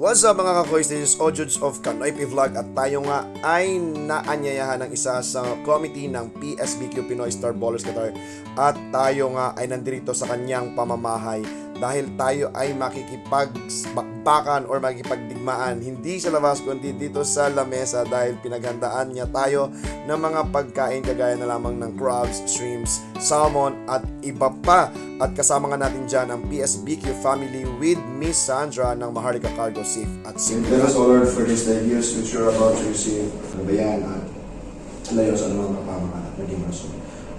What's up mga kakoys? This is Ojuds of Kanoypi Vlog at tayo nga ay naanyayahan ng isa sa committee ng PSBQ Pinoy Star Ballers Qatar at tayo nga ay nandito sa kanyang pamamahay dahil tayo ay makikipagbakan or makikipagdigmaan hindi sa labas kundi dito sa lamesa dahil pinaghandaan niya tayo ng mga pagkain kagaya na lamang ng crabs, shrimps, salmon at iba pa at kasama nga natin dyan ang PSBQ family with Miss Sandra ng Maharlika Cargo Safe at Secure. thank us, O Lord, for this day gifts which you're about to receive. Ano ba yan? At layo sa anumang kapamakan at maging rason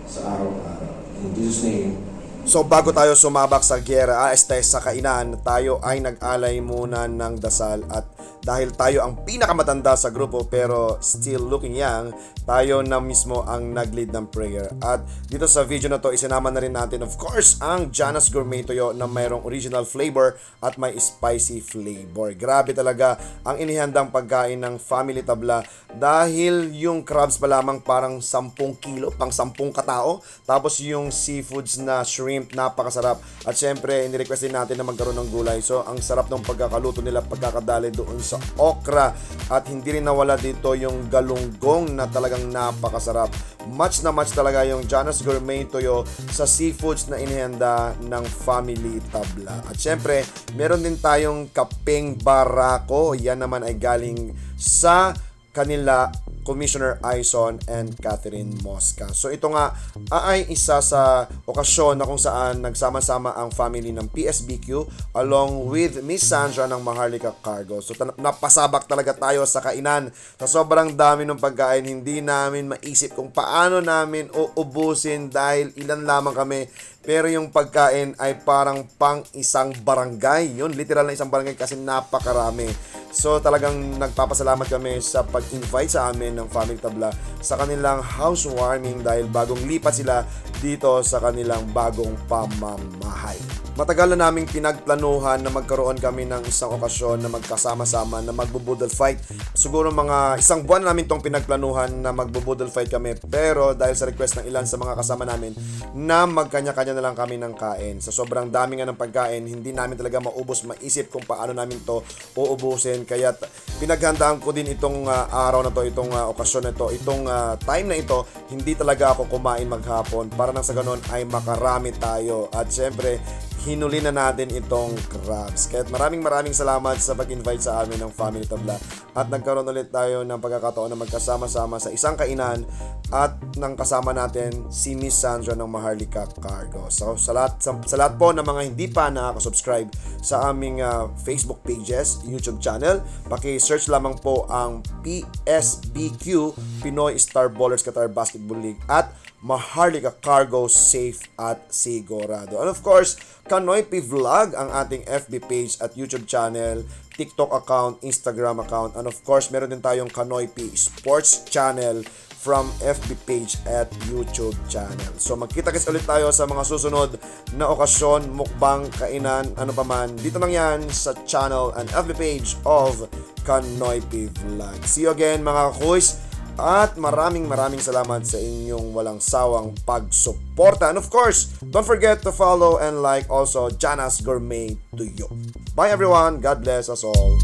sa araw-araw. In Jesus' name, So bago tayo sumabak sa giyera, ah, este sa kainan, tayo ay nag-alay muna ng dasal at dahil tayo ang pinakamatanda sa grupo pero still looking young, tayo na mismo ang nag-lead ng prayer. At dito sa video na to, isinama na rin natin of course ang Janas Gourmet Toyo na mayroong original flavor at may spicy flavor. Grabe talaga ang inihandang pagkain ng family tabla dahil yung crabs pa lamang parang 10 kilo, pang 10 katao. Tapos yung seafoods na shrimp, napakasarap. At syempre, inirequest din natin na magkaroon ng gulay. So, ang sarap ng pagkakaluto nila, pagkakadali doon sa okra. At hindi rin nawala dito yung galunggong na talagang napakasarap. Much na much talaga yung Janas Gourmet Toyo sa seafoods na inihanda ng family tabla. At syempre, meron din tayong kapeng barako. Yan naman ay galing sa kanila Commissioner Aison and Catherine Mosca. So ito nga ah, ay isa sa okasyon na kung saan nagsama-sama ang family ng PSBQ along with Miss Sandra ng Maharlika Cargo. So napasabak talaga tayo sa kainan. Sa sobrang dami ng pagkain, hindi namin maisip kung paano namin uubusin dahil ilan lamang kami. Pero yung pagkain ay parang pang isang barangay. Yun, literal na isang barangay kasi napakarami. So talagang nagpapasalamat kami sa pag-invite sa amin ng Family Tabla sa kanilang housewarming dahil bagong lipat sila dito sa kanilang bagong pamamahay. Matagal na naming pinagplanuhan na magkaroon kami ng isang okasyon na magkasama-sama na magbubudol fight. Siguro mga isang buwan namin tong pinagplanuhan na magbubudol fight kami pero dahil sa request ng ilan sa mga kasama namin na magkanya-kanya na lang kami ng kain. Sa sobrang dami nga ng pagkain, hindi namin talaga maubos maisip kung paano namin to uubusin. Kaya pinaghandaan ko din itong ah, araw na to, itong ah, okasyon na to, itong ah, time na ito, hindi talaga ako kumain maghapon para nang sa ganun ay makarami tayo. At syempre, hinuli na natin itong crabs. Kaya maraming maraming salamat sa pag-invite sa amin ng Family Tabla. At nagkaroon ulit tayo ng pagkakataon na magkasama-sama sa isang kainan at nang kasama natin si Miss Sandra ng Maharlika Cargo. So sa lahat, sa, sa lahat po ng mga hindi pa nakaka-subscribe sa aming ah, Facebook pages, YouTube channel, paki-search lamang po ang PSBQ Pinoy Star Ballers Qatar Basketball League at Maharlika Cargo Safe at Sigurado. And of course, Kanoypi Vlog ang ating FB page at YouTube channel, TikTok account, Instagram account, and of course, meron din tayong Kanoypi Sports channel from FB page at YouTube channel. So magkita kasi ulit tayo sa mga susunod na okasyon, mukbang, kainan, ano pa man. Dito lang yan sa channel and FB page of Kanoypi Vlog. See you again mga kuys. At maraming maraming salamat sa inyong walang sawang pagsuporta. And of course, don't forget to follow and like also Janas Gourmet to you. Bye everyone. God bless us all.